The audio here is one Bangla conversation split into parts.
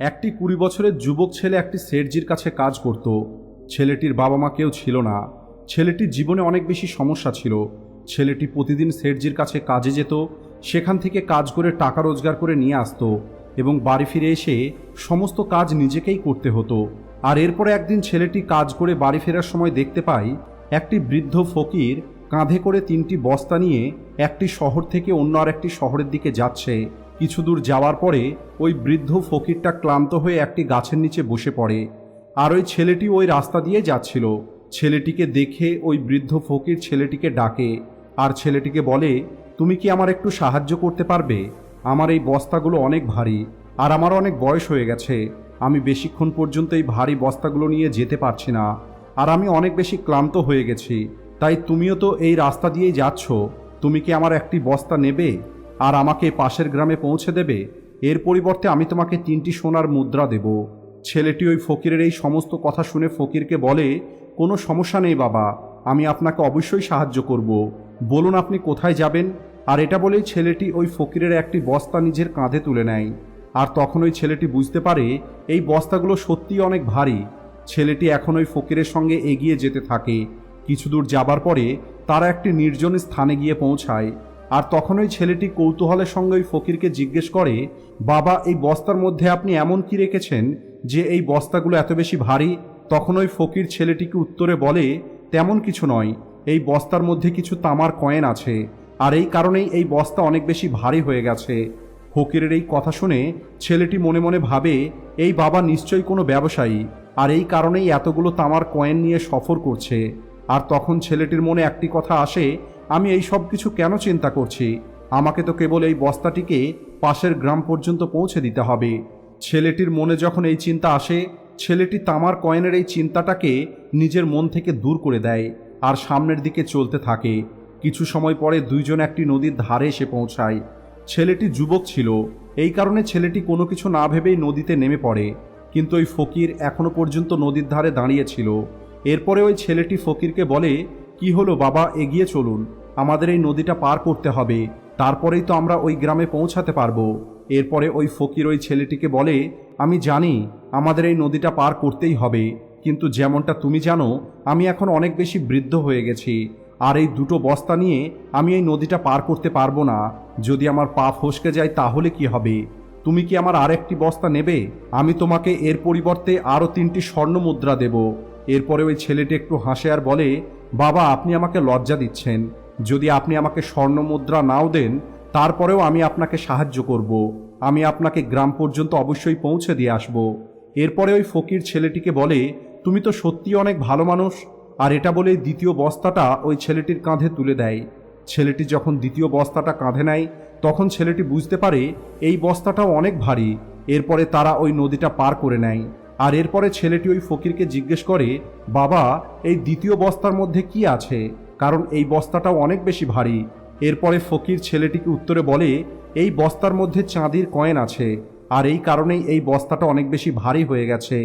একটি কুড়ি বছরের যুবক ছেলে একটি সেটজির কাছে কাজ করত। ছেলেটির বাবা মা কেউ ছিল না। ছেলেটির জীবনে অনেক বেশি সমস্যা ছিল। ছেলেটি প্রতিদিন সেটজির কাছে কাজে যেত, সেখান থেকে কাজ করে টাকা রোজগার করে নিয়ে আসতো এবং বাড়ি ফিরে এসে সমস্ত কাজ নিজেকেই করতে হতো। আর এরপরে একদিন ছেলেটি কাজ করে বাড়ি ফেরার সময় দেখতে পাই, একটি বৃদ্ধ ফকির কাঁধে করে তিনটি বস্তা নিয়ে একটি শহর থেকে অন্য আর একটি শহরের দিকে যাচ্ছে। কিছু দূর যাওয়ার পরে ওই বৃদ্ধ ফকিরটা ক্লান্ত হয়ে একটি গাছের নিচে বসে পড়ে। আর ওই ছেলেটি ওই রাস্তা দিয়ে যাচ্ছিল। ছেলেটিকে দেখে ওই বৃদ্ধ ফকির ছেলেটিকে ডাকে আর ছেলেটিকে বলে, তুমি কি আমার একটু সাহায্য করতে পারবে? আমার এই বস্তাগুলো অনেক ভারী আর আমার অনেক বয়স হয়ে গেছে। আমি বেশিক্ষণ পর্যন্ত এই ভারী বস্তাগুলো নিয়ে যেতে পারছি না আর আমি অনেক বেশি ক্লান্ত হয়ে গেছি। তাই তুমিও তো এই রাস্তা দিয়েই যাচ্ছ। তুমি কি আমার একটি বস্তা নেবে? আর আমাকে পাশের গ্রামে পৌঁছে দেবে? এর পরিবর্তে আমি তোমাকে তিনটি সোনার মুদ্রা দেব। ছেলেটি ওই ফকিরের এই সমস্ত কথা শুনে ফকিরকে বলে, কোনো সমস্যা নেই বাবা, আমি আপনাকে অবশ্যই সাহায্য করব। বলুন আপনি কোথায় যাবেন? আর এটা বলেই ছেলেটি ওই ফকিরের একটি বস্তা নিজের কাঁধে তুলে নেয়। আর তখন ওই ছেলেটি বুঝতে পারে, এই বস্তাগুলো সত্যিই অনেক ভারী। ছেলেটি এখন ওই ফকিরের সঙ্গে এগিয়ে যেতে থাকে। কিছু দূর যাবার পরে তারা একটি নির্জন স্থানে গিয়ে পৌঁছায়। আর তখন ওই ছেলেটি কৌতূহলের সঙ্গে ওই ফকিরকে জিজ্ঞেস করে, বাবা, এই বস্তার মধ্যে আপনি এমন কি রেখেছেন যে এই বস্তাগুলো এত বেশি ভারী? তখন ওই ফকির ছেলেটিকে উত্তরে বলে, তেমন কিছু নয়। এই বস্তার মধ্যে কিছু তামার কয়েন আছে। আর এই কারণেই এই বস্তা অনেক বেশি ভারী হয়ে গেছে। ফকিরের এই কথা শুনে ছেলেটি মনে মনে ভাবে, এই বাবা নিশ্চয়ই কোনো ব্যবসায়ী। আর এই কারণেই এতগুলো তামার কয়েন নিয়ে সফর করছে। আর তখন ছেলেটির মনে একটি কথা আসে আমি এই সব কিছু কেন চিন্তা করছি? আমাকে তো কেবল এই বস্তাটিকে পাশের গ্রাম পর্যন্ত পৌঁছে দিতে হবে। ছেলেটির মনে যখন এই চিন্তা আসে, ছেলেটি তামার কয়েনের এই চিন্তাটাকে নিজের মন থেকে দূর করে দেয় আর সামনের দিকে চলতে থাকে। কিছু সময় পরে দুইজন একটি নদীর ধারে এসে পৌঁছায়। ছেলেটি যুবক ছিল। এই কারণে ছেলেটি কোনো কিছু না ভেবেই নদীতে নেমে পড়ে। কিন্তু ওই ফকির এখনও পর্যন্ত নদীর ধারে দাঁড়িয়েছিল এরপরে ওই ছেলেটি ফকিরকে বলে কি হলো বাবা, এগিয়ে চলুন। আমাদের এই নদীটা পার করতে হবে। তারপরেই তো আমরা ওই গ্রামে পৌঁছাতে পারব। এরপরে ওই ফকির ওই ছেলেটিকে বলে, আমি জানি, আমাদের এই নদীটা পার করতেই হবে। কিন্তু যেমনটা তুমি জানো, আমি এখন অনেক বেশি বৃদ্ধ হয়ে গেছি। আর এই দুটো বস্তা নিয়ে আমি এই নদীটা পার করতে পারব না। যদি আমার পা ফসকে যায় তাহলে কি হবে? তুমি কি আমার আরেকটি বস্তা নেবে? আমি তোমাকে এর পরিবর্তে আরও তিনটি স্বর্ণ মুদ্রা দেব। এরপরে ওই ছেলেটি একটু হাসে আর বলে বাবা, আপনি আমাকে লজ্জা দিচ্ছেন। যদি আপনি আমাকে স্বর্ণ মুদ্রা নাও দেন, তারপরেও আমি আপনাকে সাহায্য করব। আমি আপনাকে গ্রাম পর্যন্ত অবশ্যই পৌঁছে দিয়ে আসব। এরপরে ওই ফকির ছেলেটিকে বলে, তুমি তো সত্যি অনেক ভালো মানুষ। আর এটা বলে দ্বিতীয় বস্তাটা ওই ছেলেটির কাঁধে তুলে দেয়। ছেলেটি যখন দ্বিতীয় বস্তাটা কাঁধে নেয়, তখন ছেলেটি বুঝতে পারে, এই বস্তাটাও অনেক ভারী। এরপরে তারা ওই নদীটা পার করে নেয়। আর এরপরে ছেলেটি ওই ফকিরকে জিজ্ঞেস করে বাবা, এই দ্বিতীয় বস্তার মধ্যে কি আছে? কারণ এই বস্তাটাও অনেক বেশি ভারী। এরপরে ফকির ছেলেটিকে উত্তরে বলে, এই বস্তার মধ্যে চাঁদির কয়েন আছে, আর এই কারণেই এই বস্তাটা অনেক বেশি ভারী হয়ে গেছে।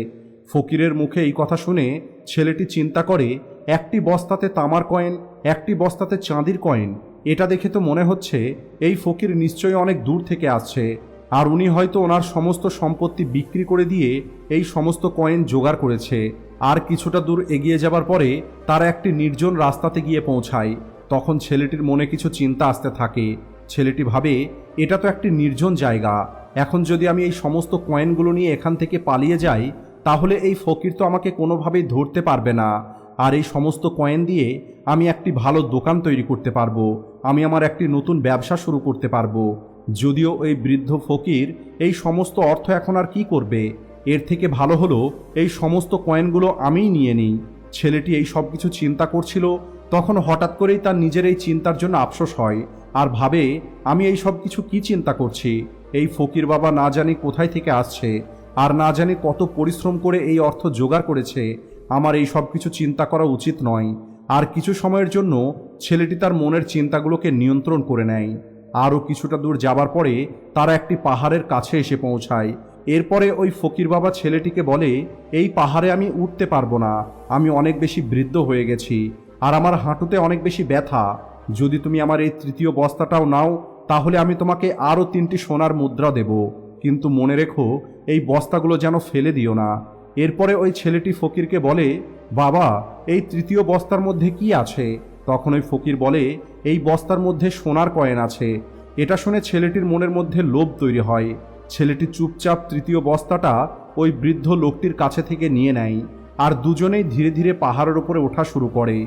ফকিরের মুখে এই কথা শুনে ছেলেটি চিন্তা করে, একটি বস্তাতে তামার কয়েন, একটি বস্তাতে চাঁদির কয়েন, এটা দেখে তো মনে হচ্ছে এই ফকির নিশ্চয়ই অনেক দূর থেকে আসছে, আর উনি হয়তো ওনার সমস্ত সম্পত্তি বিক্রি করে দিয়ে এই সমস্ত কয়েন জোগাড় করেছে। আর কিছুটা দূর এগিয়ে যাবার পরে তারা একটি নির্জন রাস্তাতে গিয়ে পৌঁছায়। তখন ছেলেটির মনে কিছু চিন্তা আসতে থাকে। ছেলেটি ভাবে, এটা তো একটি নির্জন জায়গা। এখন যদি আমি এই সমস্ত কয়েনগুলো নিয়ে এখান থেকে পালিয়ে যাই, তাহলে এই ফকির তো আমাকে কোনোভাবেই ধরতে পারবে না। আর এই সমস্ত কয়েন দিয়ে আমি একটি ভালো দোকান তৈরি করতে পারব। আমি আমার একটি নতুন ব্যবসা শুরু করতে পারব। যদিও ওই বৃদ্ধ ফকির এই সমস্ত অর্থ এখন আর কি করবে? এর থেকে ভালো হলো, এই সমস্ত কয়েনগুলো আমিই নিয়ে নিই। ছেলেটি এই সব কিছু চিন্তা করছিল, তখন হঠাৎ করেই তার নিজের এই চিন্তার জন্য আফসোস হয় আর ভাবে, আমি এই সব কিছু কি চিন্তা করছি? এই ফকির বাবা না জানি কোথায় থেকে আসছে আর না জানি কত পরিশ্রম করে এই অর্থ জোগাড় করেছে। আমার এই সব কিছু চিন্তা করা উচিত নয়। আর কিছু সময়ের জন্য ছেলেটি তার মনের চিন্তাগুলোকে নিয়ন্ত্রণ করে নেয়। আরও কিছুটা দূর যাবার পরে তারা একটি পাহাড়ের কাছে এসে পৌঁছায়। এরপরে ওই ফকির বাবা ছেলেটিকে বলে, এই পাহাড়ে আমি উঠতে পারব না। আমি অনেক বেশি বৃদ্ধ হয়ে গেছি আর আমার হাঁটুতে অনেক বেশি ব্যথা। যদি তুমি আমার এই তৃতীয় বস্তাটাও নাও, তাহলে আমি তোমাকে আরও তিনটি সোনার মুদ্রা দেব। কিন্তু মনে রেখো, এই বস্তাগুলো যেন ফেলে দিও না। এরপরে ওই ছেলেটি ফকিরকে বলে, বাবা, এই তৃতীয় বস্তার মধ্যে কি আছে? তখন ওই ফকির বলে, এই বস্তার মধ্যে সোনার কয়েন আছে। এটা শুনে ছেলেটির মনের মধ্যে লোভ তৈরি হয়। ছেলেটি চুপচাপ তৃতীয় বস্তাটা ওই বৃদ্ধ লোকটির কাছে থেকে নিয়ে নেয় আর দুজনেই ধীরে ধীরে পাহাড়ের উপরে ওঠা শুরু করে।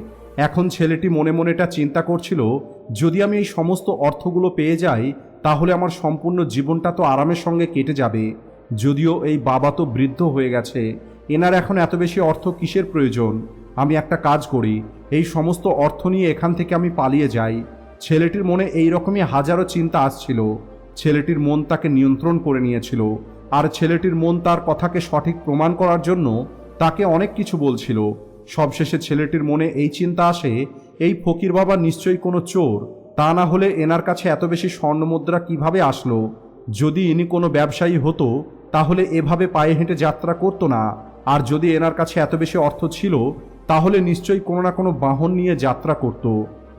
এখন ছেলেটি মনে মনে এটা চিন্তা করছিল, যদি আমি এই সমস্ত অর্থগুলো পেয়ে যাই, তাহলে আমার সম্পূর্ণ জীবনটা তো আরামের সঙ্গে কেটে যাবে। যদিও এই বাবা তো বৃদ্ধ হয়ে গেছে, এনার এখন এত বেশি অর্থ কিসের প্রয়োজন? আমি একটা কাজ করি, এই সমস্ত অর্থ নিয়ে এখান থেকে আমি পালিয়ে যাই। ছেলেটির মনে এই রকমই হাজারো চিন্তা আসছিল। ছেলেটির মন তাকে নিয়ন্ত্রণ করে নিয়েছিল, আর ছেলেটির মন তার কথাকে সঠিক প্রমাণ করার জন্য তাকে অনেক কিছু বলছিল। সবশেষে ছেলেটির মনে এই চিন্তা আসে, এই ফকির বাবা নিশ্চয়ই কোনো চোর, তা না হলে এনার কাছে এত বেশি স্বর্ণমুদ্রা কীভাবে আসলো? যদি ইনি কোনো ব্যবসায়ী হতো, তাহলে এভাবে পায়ে হেঁটে যাত্রা করতো না, আর যদি এনার কাছে এত বেশি অর্থ ছিল, তাহলে নিশ্চয়ই কোনো না কোনো বাহন নিয়ে যাত্রা করত।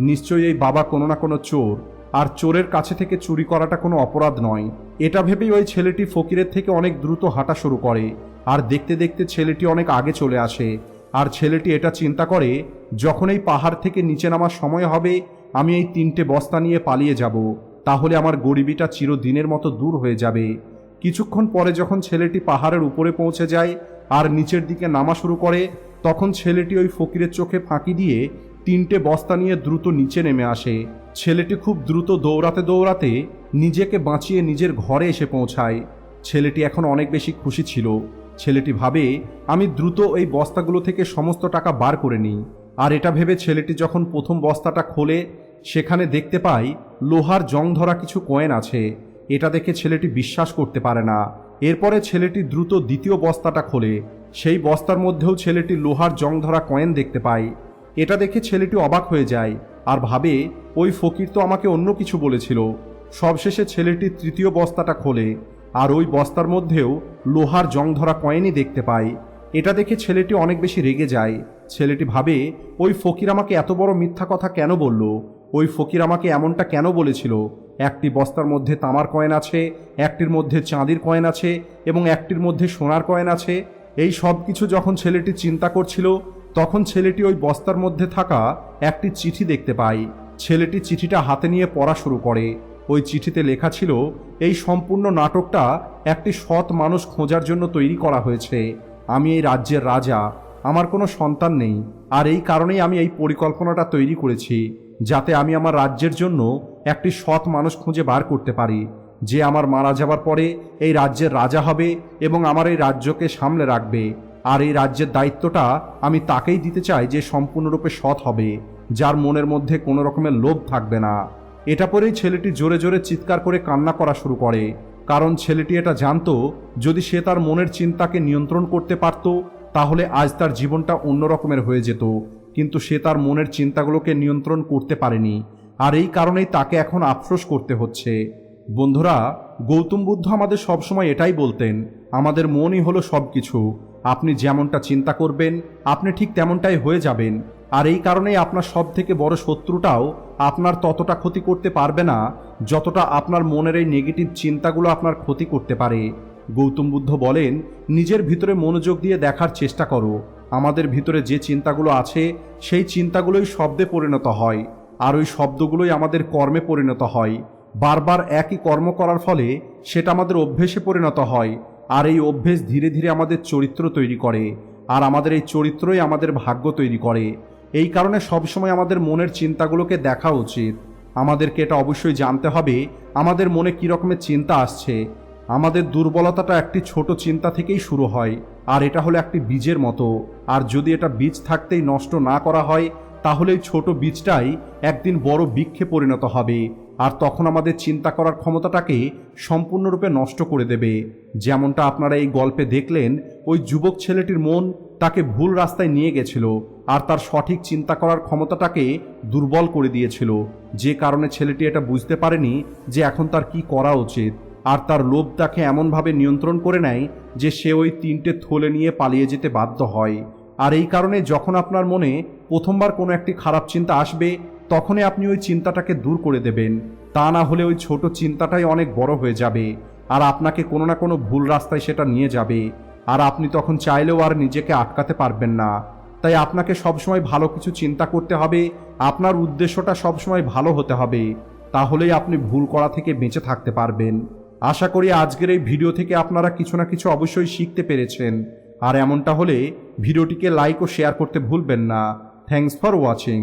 নিশ্চয়ই এই বাবা কোনো না কোনো চোর আর চোরের কাছে থেকে চুরি করাটা কোনো অপরাধ নয়। এটা ভেবেই ওই ছেলেটি ফকিরের থেকে অনেক দ্রুত হাঁটা শুরু করে। আর দেখতে দেখতে ছেলেটি অনেক আগে চলে আসে। আর ছেলেটি এটা চিন্তা করে, যখন এই পাহাড় থেকে নিচে নামার সময় হবে, আমি এই তিনটে বস্তা নিয়ে পালিয়ে যাব। তাহলে আমার গরিবিটা চিরদিনের মতো দূর হয়ে যাবে। কিছুক্ষণ পরে যখন ছেলেটি পাহাড়ের উপরে পৌঁছে যায় আর নিচের দিকে নামা শুরু করে, তখন ছেলেটি ওই ফকিরের চোখে ফাঁকি দিয়ে তিনটে বস্তা নিয়ে দ্রুত নিচে নেমে আসে। ছেলেটি খুব দ্রুত দৌড়াতে দৌড়াতে নিজেকে বাঁচিয়ে নিজের ঘরে এসে পৌঁছায়। ছেলেটি এখন অনেক বেশি খুশি ছিল। ছেলেটি ভাবে, আমি দ্রুত এই বস্তাগুলো থেকে সমস্ত টাকা বার করে নিই। আর এটা ভেবে ছেলেটি যখন প্রথম বস্তাটা খোলে, সেখানে দেখতে পাই লোহার জং ধরা কিছু কয়েন আছে। এটা দেখে ছেলেটি বিশ্বাস করতে পারে না। এরপরে ছেলেটি দ্রুত দ্বিতীয় বস্তাটা খোলে। সেই বস্তার মধ্যেও ছেলেটি লোহার জং ধরা কয়েন দেখতে পায়। এটা দেখে ছেলেটি অবাক হয়ে যায় আর ভাবে, ওই ফকির তো আমাকে অন্য কিছু বলেছিল। সবশেষে ছেলেটি তৃতীয় বস্তাটা খোলে আর ওই বস্তার মধ্যেও লোহার জং ধরা কয়েনই দেখতে পায়। এটা দেখে ছেলেটি অনেক বেশি রেগে যায়। ছেলেটি ভাবে, ওই ফকির আমাকে এত বড় মিথ্যা কথা কেন বলল? ওই ফকির আমাকে এমনটা কেন বলেছিল? একটি বস্তার মধ্যে তামার কয়েন আছে, একটির মধ্যে চাঁদির কয়েন আছে এবং একটির মধ্যে সোনার কয়েন আছে। এই সব কিছু যখন ছেলেটি চিন্তা করছিল তখন ছেলেটি ওই বস্তার মধ্যে থাকা একটি চিঠি দেখতে পায়। ছেলেটি চিঠিটা হাতে নিয়ে পড়া শুরু করে। ওই চিঠিতে লেখা ছিল, এই সম্পূর্ণ নাটকটা একটি সৎ মানুষ খোঁজার জন্য তৈরি করা হয়েছে। আমি এই রাজ্যের রাজা। আমার কোনো সন্তান নেই। আর এই কারণেই আমি এই পরিকল্পনাটা তৈরি করেছি, যাতে আমি আমার রাজ্যের জন্য একটি সৎ মানুষ খুঁজে বার করতে পারি। যে আমার মারা যাবার পরে এই রাজ্যের রাজা হবে এবং আমার এই রাজ্যকে সামলে রাখবে। আর এই রাজ্যের দায়িত্বটা আমি তাকেই দিতে চাই যে সম্পূর্ণরূপে সৎ হবে, যার মনের মধ্যে কোনো রকমের লোভ থাকবে না। এটা পরেই ছেলেটি জোরে জোরে চিৎকার করে কান্না করা শুরু করে, কারণ ছেলেটি এটা জানতো, যদি সে তার মনের চিন্তাকে নিয়ন্ত্রণ করতে পারত, তাহলে আজ তার জীবনটা অন্য রকমের হয়ে যেত। কিন্তু সে তার মনের চিন্তাগুলোকে নিয়ন্ত্রণ করতে পারেনি, আর এই কারণেই তাকে এখন আফসোস করতে হচ্ছে। বন্ধুরা, গৌতম বুদ্ধ আমাদের সবসময় এটাই বলতেন, আমাদের মনই হলো সব কিছু আপনি যেমনটা চিন্তা করবেন, আপনি ঠিক তেমনটাই হয়ে যাবেন। আর এই কারণেই আপনার সব থেকে বড় শত্রুটাও আপনার ততটা ক্ষতি করতে পারবে না, যতটা আপনার মনের এই নেগেটিভ চিন্তাগুলো আপনার ক্ষতি করতে পারে। গৌতম বুদ্ধ বলেন, নিজের ভিতরে মনোযোগ দিয়ে দেখার চেষ্টা করো। আমাদের ভিতরে যে চিন্তাগুলো আছে, সেই চিন্তাগুলোই শব্দে পরিণত হয়। আর ওই শব্দগুলোই আমাদের কর্মে পরিণত হয়। বারবার একই কর্ম করার ফলে সেটা আমাদের অভ্যেসে পরিণত হয়। আর এই অভ্যেস ধীরে ধীরে আমাদের চরিত্র তৈরি করে, আর আমাদের এই চরিত্রই আমাদের ভাগ্য তৈরি করে। এই কারণে সবসময় আমাদের মনের চিন্তাগুলোকে দেখা উচিত। আমাদেরকে এটা অবশ্যই জানতে হবে, আমাদের মনে কী রকমের চিন্তা আসছে। আমাদের দুর্বলতাটা একটি ছোট চিন্তা থেকেই শুরু হয়, আর এটা হলো একটি বীজের মতো। আর যদি এটা বীজ থাকতেই নষ্ট না করা হয় তাহলে ছোট বীজটাই একদিন বড় বৃক্ষে পরিণত হবে, আর তখন আমাদের চিন্তা করার ক্ষমতাটাকে সম্পূর্ণরূপে নষ্ট করে দেবে। যেমনটা আপনারা এই গল্পে দেখলেন, ওই যুবক ছেলেটির মন তাকে ভুল রাস্তায় নিয়ে গেছিল, আর তার সঠিক চিন্তা করার ক্ষমতাটাকে দুর্বল করে দিয়েছিল। যে কারণে ছেলেটি এটা বুঝতে পারেনি যে এখন তার কি করা উচিত, আর তার লোভ তাকে এমনভাবে নিয়ন্ত্রণ করে নেয় যে সে ওই তিনটে থলে নিয়ে পালিয়ে যেতে বাধ্য হয়। আর এই কারণে যখন আপনার মনে প্রথমবার কোনো একটি খারাপ চিন্তা আসবে, তখনই আপনি ওই চিন্তাটাকে দূর করে দেবেন। তা না হলে ওই ছোট চিন্তাটাই অনেক বড় হয়ে যাবে আর আপনাকে কোনো না কোনো ভুল রাস্তায় সেটা নিয়ে যাবে। আর আপনি তখন চাইলেও আর নিজেকে আটকাতে পারবেন না। তাই আপনাকে সবসময় ভালো কিছু চিন্তা করতে হবে, আপনার উদ্দেশ্যটা সবসময় ভালো হতে হবে। তাহলেই আপনি ভুল করা থেকে বেঁচে থাকতে পারবেন। আশা করি আজকের এই ভিডিও থেকে আপনারা কিছু না কিছু অবশ্যই শিখতে পেরেছেন। আর এমনটা হলে ভিডিওটিকে লাইক ও শেয়ার করতে ভুলবেন না। Thanks for watching